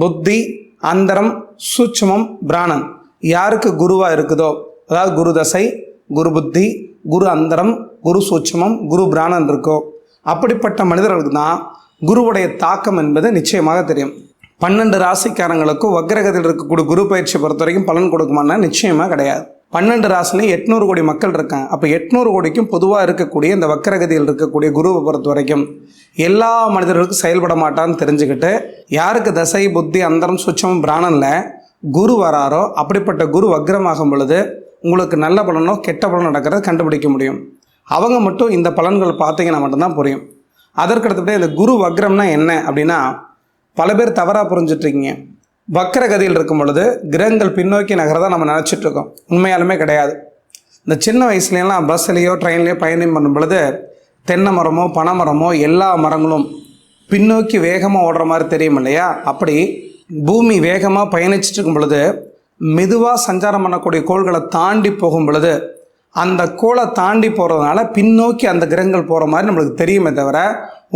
புத்தி அந்தரம் சூட்சுமம் பிராணன். யாருக்கு குருவாக இருக்குதோ அதாவது குரு தசை குரு புத்தி குரு அந்தரம் குரு சூட்சுமம் குரு பிராணன் இருக்கோ அப்படிப்பட்ட மனிதர்களுக்கு தான் குருவுடைய தாக்கம் என்பது நிச்சயமாக தெரியும். பன்னெண்டு ராசிக்காரங்களுக்கும் வக்ரகத்தில் இருக்கக்கூடிய குரு பயிற்சி பொறுத்த வரைக்கும் பலன் கொடுக்குமான்னா நிச்சயமாக கிடையாது. பன்னெண்டு ராசிலையும் எட்நூறு கோடி மக்கள் இருக்காங்க. அப்போ எட்நூறு கோடிக்கும் பொதுவாக இருக்கக்கூடிய இந்த வக்கரகதியில் இருக்கக்கூடிய குருவை பொறுத்த வரைக்கும் எல்லா மனிதர்களுக்கும் செயல்பட மாட்டான்னு தெரிஞ்சுக்கிட்டு யாருக்கு தசை புத்தி அந்தரம் சுச்சம் பிராணனில் குரு வராரோ அப்படிப்பட்ட குரு வக்ரமாகும் பொழுது உங்களுக்கு நல்ல பலனோ கெட்ட பலனோ நடக்கிறத கண்டுபிடிக்க முடியும். அவங்க மட்டும் இந்த பலன்கள் பார்த்தீங்கன்னா மட்டும்தான் புரியும். அதற்கடுத்தபடி இந்த குரு வக்ரம்னா என்ன அப்படின்னா பல பேர் தவறாக புரிஞ்சிட்ருக்கீங்க வக்கரகதியில் இருக்கும் பொழுது கிரகங்கள் பின்னோக்கி நகரதா நம்ம நினச்சிட்டு இருக்கோம். உண்மையாலுமே கிடையாது. இந்த சின்ன வயசுலலாம் பஸ்லேயோ ட்ரெயின்லேயோ பயணம் பண்ணும் பொழுது தென்னை மரமோ பனை மரமோ எல்லா மரங்களும் பின்னோக்கி வேகமாக ஓடுற மாதிரி தெரியும் இல்லையா? அப்படி பூமி வேகமாக பயணிச்சுட்டு இருக்கும் பொழுது மெதுவாக சஞ்சாரம் பண்ணக்கூடிய கோள்களை தாண்டி போகும் பொழுது அந்த கோளை தாண்டி போகிறதுனால பின்னோக்கி அந்த கிரகங்கள் போகிற மாதிரி நம்மளுக்கு தெரியுமே தவிர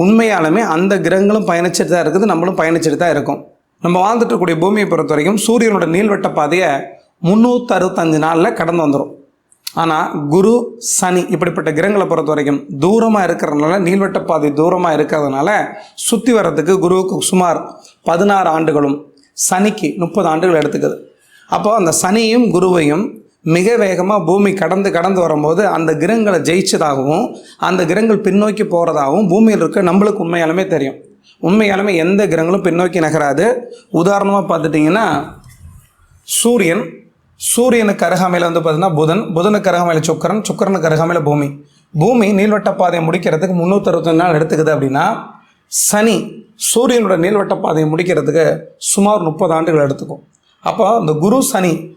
உண்மையாலுமே அந்த கிரகங்களும் பயணிச்சுட்டு தான் இருக்குது நம்மளும் பயணிச்சுட்டு தான் இருக்கும். நம்ம வாழ்ந்துட்டு இருக்கக்கூடிய பூமியை பொறுத்த வரைக்கும் சூரியனோட நீள்வட்ட பாதையை முந்நூற்றி அறுபத்தஞ்சு நாளில் கடந்து வந்துடும் ஆனால் குரு சனி இப்படிப்பட்ட கிரகங்களை பொறுத்த வரைக்கும் தூரமாக இருக்கிறதுனால நீள்வட்ட பாதை தூரமாக இருக்கிறதுனால சுற்றி வர்றதுக்கு குருவுக்கு சுமார் பதினாறு ஆண்டுகளும் சனிக்கு முப்பது ஆண்டுகள் எடுத்துக்குது. அப்போ அந்த சனியும் குருவையும் மிக வேகமாக பூமி கடந்து கடந்து வரும்போது அந்த கிரகங்களை ஜெயிச்சதாகவும் அந்த கிரகங்கள் பின்னோக்கி போகிறதாகவும் பூமியில் இருக்க நம்மளுக்கு உண்மையாலுமே தெரியும். உண்மையாலுமே எந்த கிரகங்களும் பின்னோக்கி நகராது. உதாரணமாக பார்த்துட்டிங்கன்னா சூரியன் சூரியனுக்கு அருகாமையில் வந்து பார்த்தீங்கன்னா புதன் புதனுக்கு அருகாமையில் சுக்கரன் சுக்கரனுக்கு அருகாமையில் பூமி. பூமி நீள்வட்ட பாதையை முடிக்கிறதுக்கு முந்நூற்றறுபத்தஞ்சு நாள் எடுத்துக்குது அப்படின்னா சனி சூரியனோட நீள்வட்ட பாதையை முடிக்கிறதுக்கு சுமார் முப்பது ஆண்டுகள் எடுத்துக்கும். அப்போ இந்த குரு சனி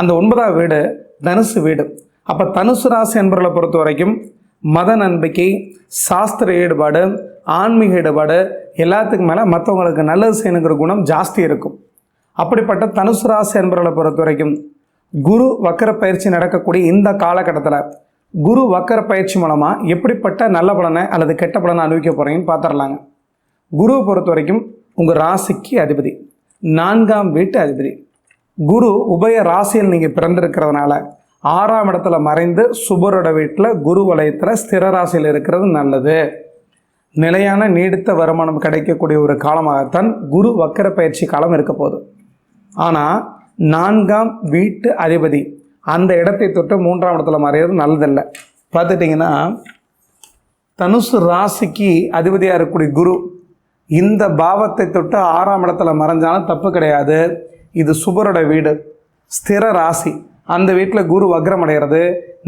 அந்த ஒன்பதாம் வீடு தனுசு வீடு. அப்போ தனுசு ராசி என்பவர்களை பொறுத்த வரைக்கும் மத நம்பிக்கை சாஸ்திர ஈடுபாடு ஆன்மீக ஈடுபாடு எல்லாத்துக்கும் மேலே மற்றவங்களுக்கு நல்லது செய்யணுங்கிற குணம் ஜாஸ்தி இருக்கும். அப்படிப்பட்ட தனுசு ராசி என்பவர்களை பொறுத்த வரைக்கும் குரு வக்கர பயிற்சி நடக்கக்கூடிய இந்த காலகட்டத்தில் குரு வக்கர பயிற்சி மூலமாக எப்படிப்பட்ட நல்ல பலனை அல்லது கெட்ட பலனை அனுபவிக்க போகிறீங்கன்னு பார்த்துடலாங்க குருவை பொறுத்த வரைக்கும் உங்கள் ராசிக்கு அதிபதி. நான்காம் வீட்டு அதிபதி. குரு உபய ராசியில் நீங்கள் பிறந்திருக்கிறதுனால ஆறாம் இடத்துல மறைந்து சுபரோட வீட்டில் குரு வலயத்தில் ஸ்திர ராசியில் இருக்கிறது நல்லது. நிலையான நீடித்த வருமானம் கிடைக்கக்கூடிய ஒரு காலமாகத்தான் குரு வக்கர பயிற்சி காலம் இருக்க போகுது. ஆனால் நான்காம் வீட்டு அதிபதி அந்த இடத்தை தொட்டு மூன்றாம் இடத்துல மறையிறது நல்லதில்லை. பார்த்துட்டிங்கன்னா தனுசு ராசிக்கு அதிபதியாக இருக்கக்கூடிய குரு இந்த பாவத்தை தொட்டு ஆறாம் இடத்துல மறைஞ்சாலும் தப்பு கிடையாது. இது சுபரோட வீடு. ஸ்திர ராசி. அந்த வீட்டில் குரு வக்ரம் அடைகிறது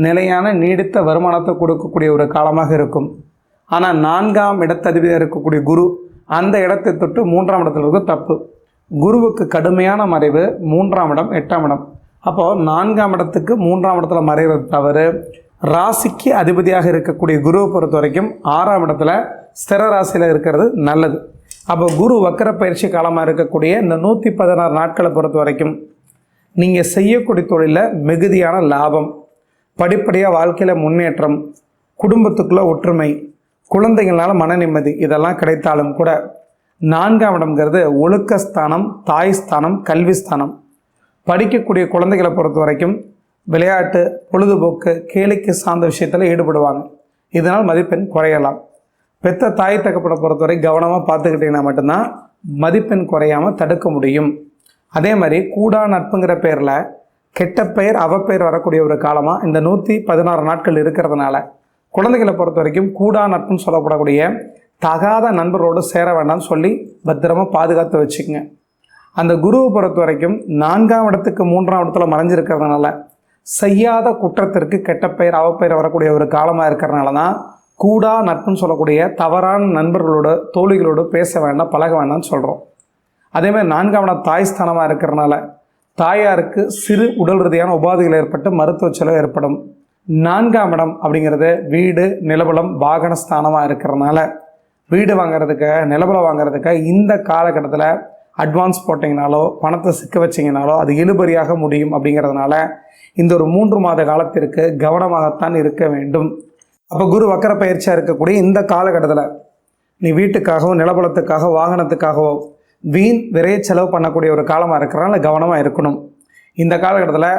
நிலையான நீடித்த வருமானத்தை கொடுக்கக்கூடிய ஒரு காலமாக இருக்கும். ஆனால் நான்காம் இடத்ததிபதியாக இருக்கக்கூடிய குரு அந்த இடத்தை தொட்டு மூன்றாம் இடத்துல இருக்க தப்பு. குருவுக்கு கடுமையான மறைவு மூன்றாம் இடம் எட்டாம் இடம். அப்போது நான்காம் இடத்துக்கு மூன்றாம் இடத்துல மறைவது தவறு. ராசிக்கு அதிபதியாக இருக்கக்கூடிய குருவை பொறுத்த வரைக்கும் ஆறாம் இடத்துல ஸ்திர ராசியில் இருக்கிறது நல்லது. அப்போ குரு வக்கர பயிற்சி காலமாக இருக்கக்கூடிய இந்த நூற்றி பதினாறு நாட்களை பொறுத்த வரைக்கும் நீங்கள் செய்யக்கூடிய தொழிலில் மிகுதியான லாபம் படிப்படியாக வாழ்க்கையில் முன்னேற்றம் குடும்பத்துக்குள்ள ஒற்றுமை குழந்தைங்களால் மன நிம்மதி இதெல்லாம் கிடைத்தாலும் கூட நான்காம் இடம்ங்கிறது ஒழுக்கஸ்தானம் தாய் ஸ்தானம் கல்வி ஸ்தானம். படிக்கக்கூடிய குழந்தைகளை பொறுத்த வரைக்கும் விளையாட்டு பொழுதுபோக்கு கேளிக்கை சார்ந்த விஷயத்தில் ஈடுபடுவாங்க. இதனால் மதிப்பெண் குறையலாம். பெத்த தாய் தகப்பனை பொறுத்தவரை கவனமாக பார்த்துக்கிட்டிங்கன்னா மட்டும்தான் மதிப்பெண் குறையாமல் தடுக்க முடியும். அதே மாதிரி கூடா நட்புங்கிற பேரில் கெட்ட பெயர் அவப்பெயர் வரக்கூடிய ஒரு காலமாக இந்த நூற்றி பதினாறு நாட்கள் இருக்கிறதுனால குழந்தைகளை பொறுத்த வரைக்கும் கூடா நட்புன்னு சொல்லப்படக்கூடிய தகாத நண்பரோடு சேர வேண்டாம்னு சொல்லி பத்திரமாக பாதுகாத்து வச்சுக்கோங்க. அந்த குருவை பொறுத்த வரைக்கும் நான்காம் இடத்துக்கு மூன்றாம் இடத்துல மறைஞ்சிருக்கிறதுனால செய்யாத குற்றத்திற்கு கெட்ட பெயர் அவப்பெயர் வரக்கூடிய ஒரு காலமாக இருக்கிறதுனால தான் கூடா நட்புன்னு சொல்லக்கூடிய தவறான நண்பர்களோட தோழிகளோடு பேச வேண்டாம் பழக வேண்டாம்னு சொல்கிறோம் அதேமாதிரி நான்காம் இடம் தாய் ஸ்தானமாக இருக்கிறனால தாயாருக்கு சிறு உடல் ரீதியான உபாதைகள் ஏற்பட்டு மருத்துவ செலவு ஏற்படும். நான்காம் இடம் அப்படிங்கிறது வீடு நிலபலம் வாகன ஸ்தானமாக இருக்கிறனால வீடு வாங்குறதுக்கு நிலபலம் வாங்குறதுக்கு இந்த காலகட்டத்தில் அட்வான்ஸ் போட்டிங்கனாலோ பணத்தை சிக்க வச்சிங்கனாலோ அது இழுபறியாக முடியும் அப்படிங்கிறதுனால இந்த ஒரு மூன்று மாத காலத்திற்கு கவனமாகத்தான் இருக்க வேண்டும். அப்போ குரு வக்கர பயிற்சியாக இருக்கக்கூடிய இந்த காலகட்டத்தில் நீ வீட்டுக்காகவோ நிலபலத்துக்காக வாகனத்துக்காகவோ வீண் விரைய செலவு பண்ணக்கூடிய ஒரு காலமாக இருக்கிறனால கவனமாக இருக்கணும். இந்த காலகட்டத்தில்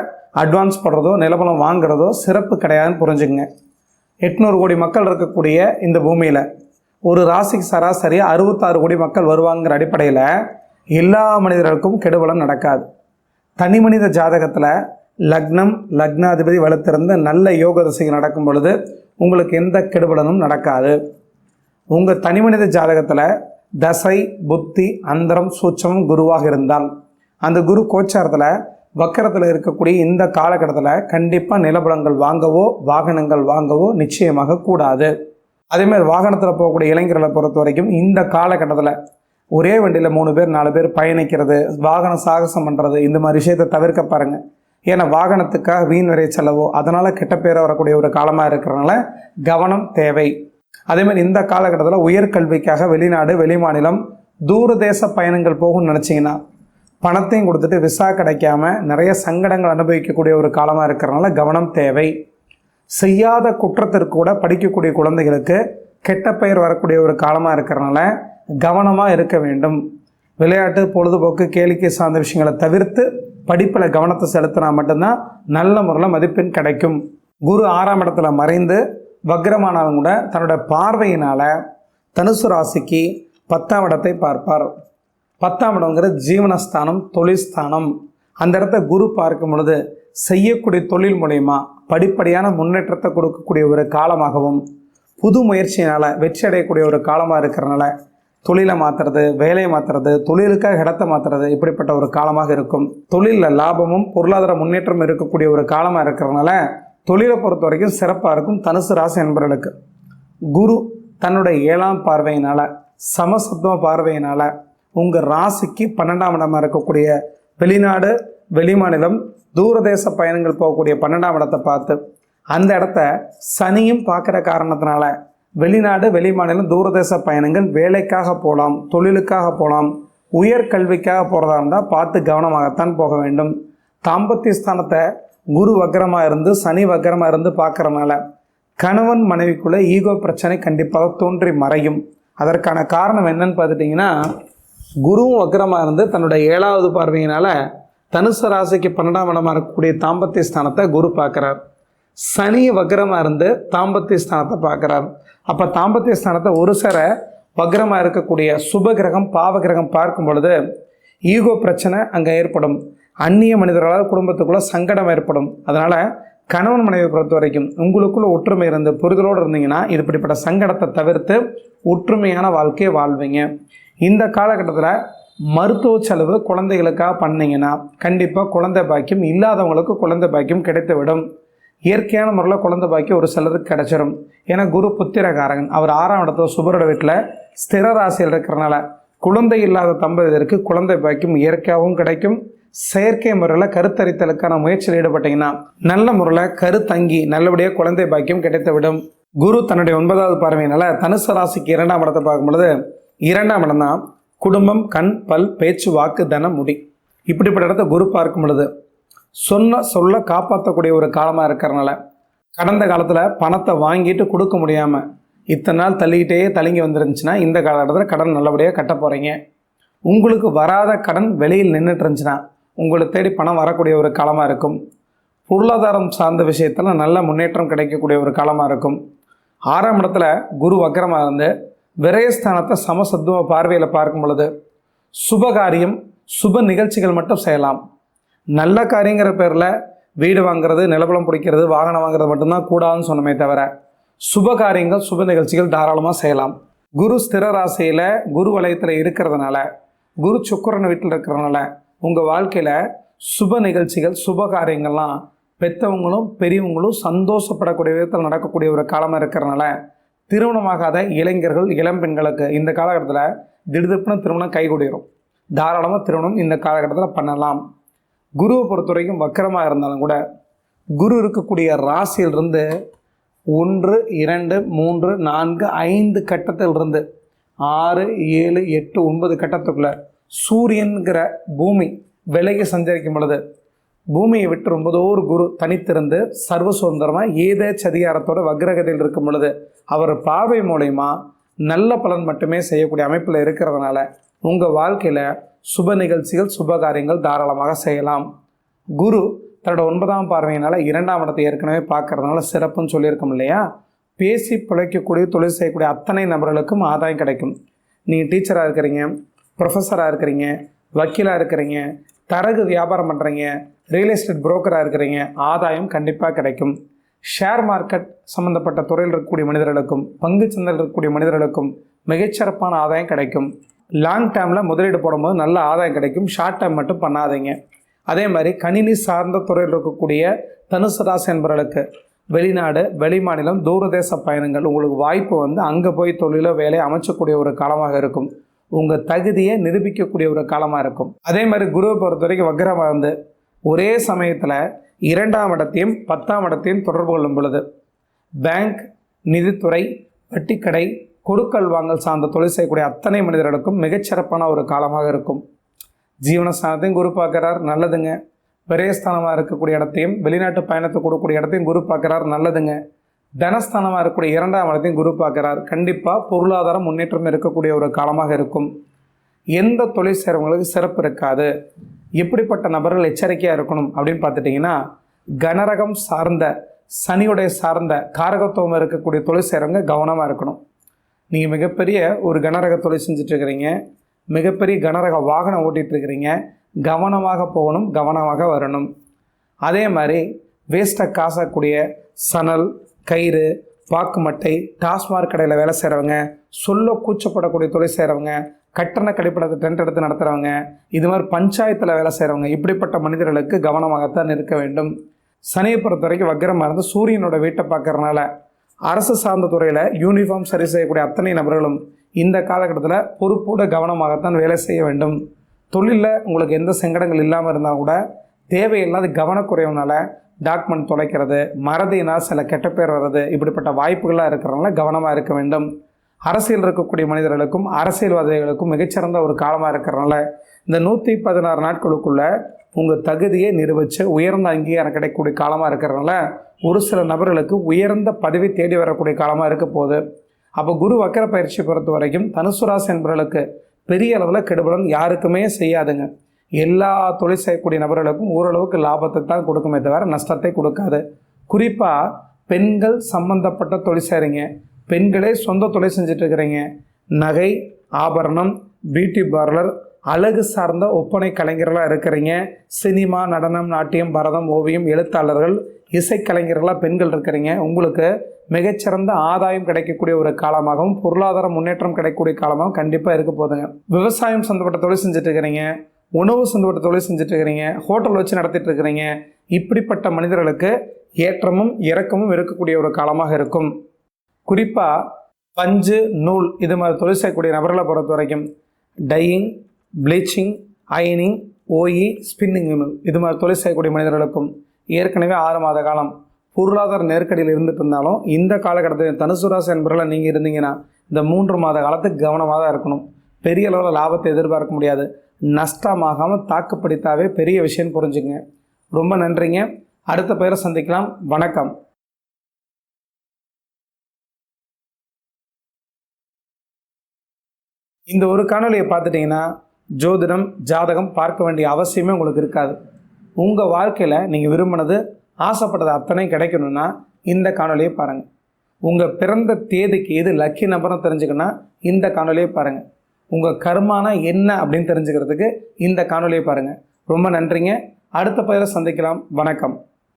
அட்வான்ஸ் போடுறதோ நிலபலம் வாங்குறதோ சிறப்பு கிடையாதுன்னு புரிஞ்சுக்குங்க. எட்நூறு கோடி மக்கள் இருக்கக்கூடிய இந்த பூமியில் ஒரு ராசிக்கு சராசரி அறுபத்தாறு கோடி மக்கள் வருவாங்கிற அடிப்படையில் எல்லா மனிதர்களுக்கும் கெடுபலம் நடக்காது. தனி மனித ஜாதகத்தில் லக்னம் லக்னாதிபதி வலுத்திறந்த நல்ல யோக தசைகள் நடக்கும் பொழுது உங்களுக்கு எந்த கெடுபலனும் நடக்காது. உங்கள் தனிமனித ஜாதகத்தில் தசை புத்தி அந்தரம் சூட்சமம் குருவாக இருந்தால் அந்த குரு கோச்சாரத்தில் வக்கரத்தில் இருக்கக்கூடிய இந்த காலகட்டத்தில் கண்டிப்பாக நிலபுலங்கள் வாங்கவோ வாகனங்கள் வாங்கவோ நிச்சயமாக கூடாது. அதேமாதிரி வாகனத்தில் போகக்கூடிய இளைஞர்களை பொறுத்த வரைக்கும் இந்த காலகட்டத்தில் ஒரே வண்டியில் மூணு பேர் நாலு பேர் பயணிக்கிறது வாகன சாகசம் பண்ணுறது இந்த மாதிரி விஷயத்தை தவிர்க்க பாருங்கள் ஏன்னா வாகனத்துக்காக வீண் விரை செலவோ அதனால் கெட்ட பேர் வரக்கூடிய ஒரு காலமாக இருக்கிறனால கவனம் தேவை. அதேமாதிரி இந்த காலகட்டத்தில் உயர்கல்விக்காக வெளிநாடு வெளி மாநிலம் தூரதேச பயணங்கள் போகும்னு நினச்சிங்கன்னா பணத்தையும் கொடுத்துட்டு விசா கிடைக்காம நிறைய சங்கடங்கள் அனுபவிக்கக்கூடிய ஒரு காலமாக இருக்கிறனால கவனம் தேவை. செய்யாத குற்றத்திற்கு கூட படிக்கக்கூடிய குழந்தைகளுக்கு கெட்ட பெயர் வரக்கூடிய ஒரு காலமாக இருக்கிறனால கவனமாக இருக்க வேண்டும். விளையாட்டு பொழுதுபோக்கு கேளிக்கை சார்ந்த விஷயங்களை தவிர்த்து படிப்பில் கவனத்தை செலுத்தினா மட்டும்தான் நல்ல முறையில் மதிப்பெண் கிடைக்கும். குரு ஆறாம் இடத்துல மறைந்து வக்ரமானவங்க கூட தன்னோட பார்வையினால் தனுசு ராசிக்கு பத்தாம் இடத்தை பார்ப்பார். பத்தாம் இடங்கிறது ஜீவனஸ்தானம் தொழில் ஸ்தானம் அந்த இடத்த குரு பார்க்கும் பொழுது செய்யக்கூடிய தொழில் மூலயமா படிப்படியான முன்னேற்றத்தை கொடுக்கக்கூடிய ஒரு காலமாகவும் புது முயற்சியினால் வெற்றி அடையக்கூடிய ஒரு காலமாக இருக்கிறனால தொழிலை மாற்றுறது வேலையை மாற்றுறது தொழிலுக்காக இடத்தை மாற்றுறது இப்படிப்பட்ட ஒரு காலமாக இருக்கும். தொழிலில் லாபமும் பொருளாதார முன்னேற்றம் இருக்கக்கூடிய ஒரு காலமாக இருக்கிறனால தொழிலை பொறுத்த வரைக்கும் சிறப்பாக இருக்கும் தனுசு ராசி என்பவர்களுக்கு குரு தன்னுடைய ஏழாம் பார்வையினால் சமசத்துவ பார்வையினால் உங்கள் ராசிக்கு பன்னெண்டாம் இடமாக இருக்கக்கூடிய வெளிநாடு வெளிமாநிலம் தூரதேச பயணங்கள் போகக்கூடிய பன்னெண்டாம் இடத்தை பார்த்து அந்த இடத்த சனியும் பார்க்குற காரணத்தினால வெளிநாடு வெளி மாநிலம் தூரதேச பயணங்கள் வேலைக்காக போகலாம் தொழிலுக்காக போகலாம் உயர்கல்விக்காக போகிறதா இருந்தால் பார்த்து கவனமாகத்தான் போக வேண்டும். தாம்பத்திய ஸ்தானத்தை குரு வக்கரமாக இருந்து சனி வக்கரமாக இருந்து பார்க்குறனால கணவன் மனைவிக்குள்ளே ஈகோ பிரச்சனை கண்டிப்பாக தோன்றி மறையும். அதற்கான காரணம் என்னன்னு பார்த்துட்டிங்கன்னா குருவும் வக்கரமாக இருந்து தன்னுடைய ஏழாவது பார்வையினால் தனுசு ராசிக்கு பன்னெண்டாம் இடமாக இருக்கக்கூடிய தாம்பத்திய ஸ்தானத்தை குரு பார்க்குறார். சனி வக்ரமாக இருந்து தாம்பத்திய ஸ்தானத்தை பார்க்குறாரு. அப்போ தாம்பத்திய ஸ்தானத்தை ஒரு சர வக்ரமாக இருக்கக்கூடிய சுப கிரகம் பாவ கிரகம் பார்க்கும் பொழுது ஈகோ பிரச்சனை அங்கே ஏற்படும். அந்நிய மனிதர்களால் குடும்பத்துக்குள்ளே சங்கடம் ஏற்படும். அதனால் கணவன் மனைவியை பொறுத்த வரைக்கும் உங்களுக்குள்ள ஒற்றுமை இருந்து புரிதலோடு இருந்தீங்கன்னா இப்படிப்பட்ட சங்கடத்தை தவிர்த்து ஒற்றுமையான வாழ்க்கையை வாழ்வீங்க. இந்த காலகட்டத்தில் மருத்துவ செலவு குழந்தைகளுக்காக பண்ணீங்கன்னா கண்டிப்பாக குழந்தை பாக்கியம் இல்லாதவங்களுக்கு குழந்தை பாக்கியம் கிடைத்துவிடும். இயற்கையான முறையில் குழந்தை பாக்கியம் ஒரு சிலருக்கு கிடைச்சிடும் ஏன்னா குரு புத்திரகாரகன். அவர் ஆறாம் இடத்துல சுபரோட வீட்டில் ஸ்திர ராசியில் இருக்கிறனால குழந்தை இல்லாத தம்பதியருக்கு குழந்தை பாக்கியம் இயற்கையாகவும் கிடைக்கும். செயற்கை முறையில் கருத்தரித்தலுக்கான முயற்சியில் ஈடுபட்டீங்கன்னா நல்ல முறையில் கருத்தங்கி நல்லபடியாக குழந்தை பாக்கியம் கிடைத்துவிடும். குரு தன்னுடைய ஒன்பதாவது பார்வையினால தனுசு ராசிக்கு இரண்டாம் இடத்தை பார்க்கும் பொழுது இரண்டாம் இடம் தான் குடும்பம் கண் பல் பேச்சு வாக்கு தனம் முடி. இப்படிப்பட்ட இடத்த குரு பார்க்கும் பொழுது சொன்ன சொல்ல காப்பாற்றக்கூடிய ஒரு காலமாக இருக்கிறனால கடந்த காலத்தில் பணத்தை வாங்கிட்டு கொடுக்க முடியாமல் இத்தனை நாள் தள்ளிக்கிட்டே தள்ளிங்கி வந்துருந்துச்சுன்னா இந்த காலகட்டத்தில் கடன் நல்லபடியாக கட்ட போகிறீங்க உங்களுக்கு வராத கடன் வெளியில் நின்றுட்டு இருந்துச்சுன்னா உங்களை தேடி பணம் வரக்கூடிய ஒரு காலமாக இருக்கும். பொருளாதாரம் சார்ந்த விஷயத்தில் நல்ல முன்னேற்றம் கிடைக்கக்கூடிய ஒரு காலமாக இருக்கும். ஆறாம் இடத்துல குரு வக்கரமாக இருந்து விரயஸ்தானத்தை சமசத்துவ பார்வையில் பார்க்கும் பொழுது சுபகாரியம் சுப நிகழ்ச்சிகள் மட்டும் செய்யலாம். நல்ல காரியங்கிற பேரில் வீடு வாங்குறது நிலப்பலம் பிடிக்கிறது வாகனம் வாங்குறது மட்டும்தான் கூடாதுன்னு சொன்னமே தவிர சுப காரியங்கள் சுப நிகழ்ச்சிகள் தாராளமாக செய்யலாம். குரு ஸ்திர ராசியில் குரு வலயத்தில் இருக்கிறதுனால குரு சுக்கரன் வீட்டில் இருக்கிறதுனால உங்கள் வாழ்க்கையில் சுப நிகழ்ச்சிகள் சுப காரியங்கள்லாம் பெற்றவங்களும் பெரியவங்களும் சந்தோஷப்படக்கூடிய விதத்தில் நடக்கக்கூடிய ஒரு காலமாக இருக்கிறனால திருமணமாகாத இளைஞர்கள் இளம்பெண்களுக்கு இந்த காலகட்டத்தில் திடுதிப்புன திருமணம் கைகூடிரும். தாராளமாக திருமணம் இந்த காலகட்டத்தில் பண்ணலாம். குருவை பொறுத்த வரைக்கும் வக்கரமாக இருந்தாலும் கூட குரு இருக்கக்கூடிய ராசியிலிருந்து ஒன்று இரண்டு மூன்று நான்கு ஐந்து கட்டத்திலிருந்து ஆறு ஏழு எட்டு ஒன்பது கட்டத்துக்குள்ள சூரியன்கிற பூமி விலகி சஞ்சரிக்கும் பொழுது பூமியை விட்டு ரொம்பதோர் குரு தனித்திருந்து சர்வ சுதந்திரமாக ஏதே சதிகாரத்தோட வக்ரகதியில் இருக்கும் பொழுது அவர் பார்வை மூலயமா நல்ல பலன் மட்டுமே செய்யக்கூடிய அமைப்பில் இருக்கிறதுனால உங்கள் வாழ்க்கையில் சுப நிகழ்ச்சிகள் சுப காரியங்கள் தாராளமாக செய்யலாம். குரு தன்னோட ஒன்பதாம் பார்வையினால் இரண்டாம் இடத்தை ஏற்கனவே பார்க்கறதுனால சிறப்புன்னு சொல்லியிருக்கோம் இல்லையா? பேசி பிழைக்கக்கூடிய தொழில் செய்யக்கூடிய அத்தனை நபர்களுக்கும் ஆதாயம் கிடைக்கும். நீங்கள் டீச்சராக இருக்கிறீங்க ப்ரொஃபஸராக இருக்கிறீங்க வக்கீலாக இருக்கிறீங்க தரகு வியாபாரம் பண்ணுறீங்க ரியல் எஸ்டேட் புரோக்கராக இருக்கிறீங்க ஆதாயம் கண்டிப்பாக கிடைக்கும். ஷேர் மார்க்கெட் சம்மந்தப்பட்ட துறையில் இருக்கக்கூடிய மனிதர்களுக்கும் பங்கு சந்தையில் இருக்கக்கூடிய மனிதர்களுக்கும் மிகச்சிறப்பான ஆதாயம் கிடைக்கும். லாங் டேர்மில் முதலீடு போடும்போது நல்ல ஆதாயம் கிடைக்கும். ஷார்ட் டேர்ம் மட்டும் பண்ணாதீங்க. அதே மாதிரி கணினி சார்ந்த துறையில் இருக்கக்கூடிய தனுசு ராசி என்பவர்களுக்கு வெளிநாடு வெளிமாநிலம் தூரதேச பயணங்கள் உங்களுக்கு வாய்ப்பு வந்து அங்கே போய் தொழிலோ வேலையை அமைச்சக்கூடிய ஒரு காலமாக இருக்கும். உங்கள் தகுதியை நிரூபிக்கக்கூடிய ஒரு காலமாக இருக்கும். அதே மாதிரி குருவை பொறுத்த வரைக்கும் வக்ரமாக வந்து ஒரே சமயத்தில் இரண்டாம் இடத்தையும் பத்தாம் இடத்தையும் தொடர்பு கொள்ளும் பொழுது பேங்க் நிதித்துறை வட்டிக்கடை கொடுக்கல் வாங்கல் சார்ந்த தொழில் செய்யக்கூடிய அத்தனை மனிதர்களுக்கும் மிகச்சிறப்பான ஒரு காலமாக இருக்கும். ஜீவனஸ்தானத்தையும் குரு பார்க்குறார் நல்லதுங்க. விரயஸ்தானமாக இருக்கக்கூடிய இடத்தையும் வெளிநாட்டு பயணத்தை கொடுக்கக்கூடிய இடத்தையும் குரு பார்க்குறார் நல்லதுங்க. தனஸ்தானமாக இருக்கக்கூடிய இரண்டாம் இடத்தையும் குரு பார்க்குறார். கண்டிப்பாக பொருளாதார முன்னேற்றம் இருக்கக்கூடிய ஒரு காலமாக இருக்கும். எந்த தொழில் செய்கிறவங்களுக்கு சிறப்பு இருக்காது. எப்படிப்பட்ட நபர்கள் எச்சரிக்கையாக இருக்கணும் அப்படின்னு பார்த்துட்டிங்கன்னா கனரகம் சார்ந்த சனியுடைய சார்ந்த காரகத்துவம் இருக்கக்கூடிய தொழில் செய்கிறவங்க கவனமாக இருக்கணும். நீங்கள் மிகப்பெரிய ஒரு கனரக தொழில் செஞ்சிட்ருக்கிறீங்க. மிகப்பெரிய கனரக வாகனம் ஓட்டிகிட்டு இருக்கிறீங்க கவனமாக போகணும் கவனமாக வரணும். அதே மாதிரி வேஸ்ட்டை காசக்கூடிய சணல் கயிறு பாக்குமட்டை டாஸ்மாக் கடையில் வேலை செய்கிறவங்க சொல்ல கூச்சப்படக்கூடிய தொழில் செய்கிறவங்க கட்டண கழிப்பிடத்தை டென்ட் எடுத்து நடத்துகிறவங்க இது மாதிரி பஞ்சாயத்தில் வேலை செய்கிறவங்க இப்படிப்பட்ட மனிதர்களுக்கு கவனமாகத்தான் இருக்க வேண்டும். சனியை பொறுத்த வரைக்கும் வக்கரமாக இருந்து சூரியனோட வீட்டை பார்க்கறனால அரசு சார்ந்த துறையில் யூனிஃபார்ம் சரி செய்யக்கூடிய அத்தனை நபர்களும் இந்த காலகட்டத்தில் பொறுப்போடு கவனமாகத்தான் வேலை செய்ய வேண்டும். தொழிலில் உங்களுக்கு எந்த சங்கடங்கள் இல்லாமல் இருந்தால் கூட தேவையில்லாத கவனக்குறைவுனால டாக்குமெண்ட் தொலைக்கிறது மறதினால் சில கெட்ட பேர் வர்றது இப்படிப்பட்ட வாய்ப்புகளாக இருக்கிறனால கவனமாக இருக்க வேண்டும். அரசியல் இருக்கக்கூடிய மனிதர்களுக்கும் அரசியல்வாதிகளுக்கும் மிகச்சிறந்த ஒரு காலமாக இருக்கிறனால இந்த நூற்றி பதினாறு நாட்களுக்குள்ளே உங்கள் தகுதியை நிரூபித்து உயர்ந்த அங்கீகாரம் கிடைக்கக்கூடிய காலமாக இருக்கிறனால ஒரு சில நபர்களுக்கு உயர்ந்த பதவி தேடி வரக்கூடிய காலமாக இருக்க போகுது. அப்போ குரு வக்கர பயிற்சி பொறுத்த வரைக்கும் தனுசுராசி என்பவர்களுக்கு பெரிய அளவில் கெடுபலன் யாருக்குமே செய்யாதுங்க. எல்லா தொழில் செய்யக்கூடிய நபர்களுக்கும் ஓரளவுக்கு லாபத்தை தான் கொடுக்குமே தவிர நஷ்டத்தை கொடுக்காது. குறிப்பாக பெண்கள் சம்பந்தப்பட்ட தொழில் செய்கிறீங்க பெண்களே சொந்த தொழில் செஞ்சிட்ருக்கிறீங்க நகை ஆபரணம் பியூட்டி பார்லர் அழகு சார்ந்த ஒப்பனை கலைஞர்களாக இருக்கிறீங்க. சினிமா நடனம் நாட்டியம் பரதம் ஓவியம் எழுத்தாளர்கள் இசைக்கலைஞர்களாக பெண்கள் இருக்கிறீங்க. உங்களுக்கு மிகச்சிறந்த ஆதாயம் கிடைக்கக்கூடிய ஒரு காலமாகவும் பொருளாதார முன்னேற்றம் கிடைக்கக்கூடிய காலமாகவும் கண்டிப்பாக இருக்க போதுங்க விவசாயம் சம்மந்தப்பட்ட தொழில் செஞ்சுட்டு இருக்கிறீங்க. உணவு சம்மந்தப்பட்ட தொழில் செஞ்சுட்டு இருக்கிறீங்க. ஹோட்டல் வச்சு நடத்திட்டு இருக்கிறீங்க. இப்படிப்பட்ட மனிதர்களுக்கு ஏற்றமும் இறக்கமும் இருக்கக்கூடிய ஒரு காலமாக இருக்கும். குறிப்பாக பஞ்சு நூல் இது மாதிரி தொழில் செய்யக்கூடிய நபர்களை பொறுத்த வரைக்கும் டையிங் ப்ளீச்சிங் அயனிங் ஓஇ ஸ்பின்னிங் இது மாதிரி தொழில் செய்யக்கூடிய மனிதர்களுக்கும் ஏற்கனவே ஆறு மாத காலம் பொருளாதார நெருக்கடியில் இருந்துட்டு இருந்தாலும் இந்த காலகட்டத்தில் தனுசு ராசி என்பவர்களை நீங்கள் இருந்தீங்கன்னா இந்த மூன்று மாத காலத்துக்கு கவனமாக தான் இருக்கணும். பெரிய அளவில் லாபத்தை எதிர்பார்க்க முடியாது. நஷ்டமாகாமல் தாக்குப்பிடித்தாவே பெரிய விஷயம் புரிஞ்சுங்க ரொம்ப நன்றிங்க. அடுத்த பேரை சந்திக்கலாம். வணக்கம். இந்த ஒரு காணொலியை பார்த்துட்டிங்கன்னா ஜோதிடம் ஜாதகம் பார்க்க வேண்டிய அவசியமே உங்களுக்கு இருக்காது. உங்கள் வாழ்க்கையில் நீங்கள் விரும்பினது ஆசைப்பட்டது அத்தனை கிடைக்கணும்னா இந்த காணொலியை பாருங்கள் உங்கள் பிறந்த தேதிக்கு எது லக்கி நம்பர்னு தெரிஞ்சுக்கணும்னா இந்த காணொலியை பாருங்கள் உங்கள் கர்மானா என்ன அப்படின்னு தெரிஞ்சுக்கிறதுக்கு இந்த காணொலியை பாருங்கள் ரொம்ப நன்றிங்க. அடுத்த பயிரை சந்திக்கலாம். வணக்கம்.